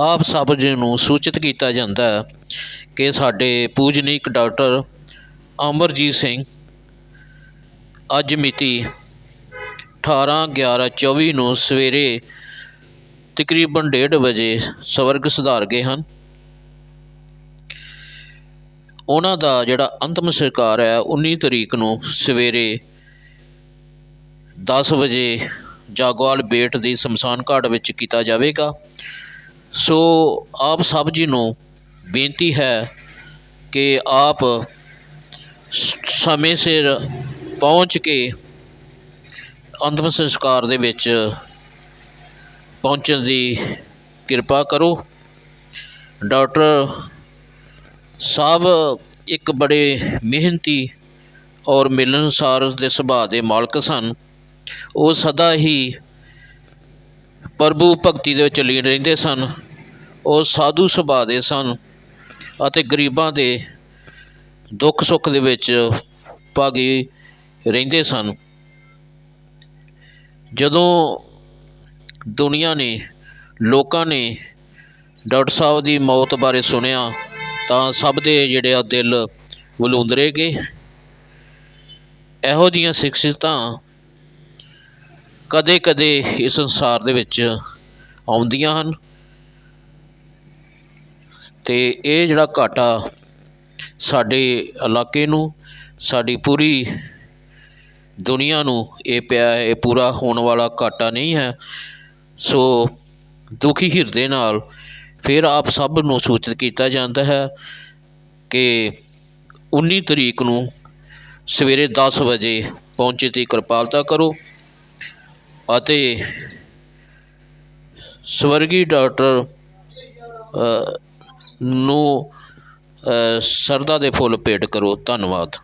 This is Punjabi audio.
ਆਪ ਸਭ ਜੀ ਨੂੰ ਸੂਚਿਤ ਕੀਤਾ ਜਾਂਦਾ ਕਿ ਸਾਡੇ ਪੂਜਨੀਕ ਡਾਕਟਰ ਅਮਰਜੀਤ ਸਿੰਘ ਅੱਜ ਮਿਤੀ 18/11/24 ਨੂੰ ਸਵੇਰੇ ਤਕਰੀਬਨ ਡੇਢ ਵਜੇ ਸਵਰਗ ਸੁਧਾਰ ਗਏ ਹਨ। ਉਹਨਾਂ ਦਾ ਜਿਹੜਾ ਅੰਤਮ ਸੰਸਕਾਰ ਹੈ 19 ਤਰੀਕ ਨੂੰ ਸਵੇਰੇ 10 ਵਜੇ ਜਾਗਵਾਲ ਬੇਟ ਦੀ ਸ਼ਮਸ਼ਾਨ ਘਾਟ ਵਿੱਚ ਕੀਤਾ ਜਾਵੇਗਾ। ਸੋ ਆਪ ਸਭ ਜੀ ਨੂੰ ਬੇਨਤੀ ਹੈ ਕਿ ਆਪ ਸਮੇਂ ਸਿਰ ਪਹੁੰਚ ਕੇ ਅੰਤਮ ਸੰਸਕਾਰ ਦੇ ਵਿੱਚ ਪਹੁੰਚਣ ਦੀ ਕਿਰਪਾ ਕਰੋ। ਡਾਕਟਰ ਸਾਹਿਬ ਇੱਕ ਬੜੇ ਮਿਹਨਤੀ ਔਰ ਮਿਲਣਸਾਰ ਦੇ ਸੁਭਾਅ ਦੇ ਮਾਲਕ ਸਨ। ਉਹ ਸਦਾ ਹੀ ਪ੍ਰਭੂ ਭਗਤੀ ਦੇ ਵਿੱਚ ਲੀਨ ਰਹਿੰਦੇ ਸਨ। ਉਹ ਸਾਧੂ ਸੁਭਾਅ ਦੇ ਸਨ ਅਤੇ ਗਰੀਬਾਂ ਦੇ ਦੁੱਖ ਸੁੱਖ ਦੇ ਵਿੱਚ ਭਾਗੀ ਰਹਿੰਦੇ ਸਨ। ਜਦੋਂ ਦੁਨੀਆ ਨੇ, ਲੋਕਾਂ ਨੇ ਡਾਕਟਰ ਸਾਹਿਬ ਦੀ ਮੌਤ ਬਾਰੇ ਸੁਣਿਆ, ਤਾਂ ਸਭ ਦੇ ਜਿਹੜੇ ਆ ਦਿਲ ਵਲੂੰਦਰੇ ਗਏ। ਇਹੋ ਜਿਹੀਆਂ ਸਿੱਖਿਅਤਾਂ ਕਦੇ ਕਦੇ ਇਸ ਸੰਸਾਰ ਦੇ ਵਿੱਚ ਆਉਂਦੀਆਂ ਹਨ। ਅਤੇ ਇਹ ਜਿਹੜਾ ਘਾਟਾ ਸਾਡੇ ਇਲਾਕੇ ਨੂੰ, ਸਾਡੀ ਪੂਰੀ ਦੁਨੀਆ ਨੂੰ ਇਹ ਪਿਆ, ਇਹ ਪੂਰਾ ਹੋਣ ਵਾਲਾ ਘਾਟਾ ਨਹੀਂ ਹੈ। ਸੋ ਦੁਖੀ ਹਿਰਦੇ ਨਾਲ ਫਿਰ ਆਪ ਸਭ ਨੂੰ ਸੂਚਿਤ ਕੀਤਾ ਜਾਂਦਾ ਹੈ ਕਿ 19 ਤਰੀਕ ਨੂੰ ਸਵੇਰੇ 10 ਵਜੇ ਪਹੁੰਚੇ ਦੀ ਕਿਰਪਾਲਤਾ ਕਰੋ ਅਤੇ ਸਵਰਗੀ ਡਾਕਟਰ ਨੂੰ ਸਰਦਾ ਦੇ ਫੁੱਲ ਭੇਟ ਕਰੋ। ਧੰਨਵਾਦ।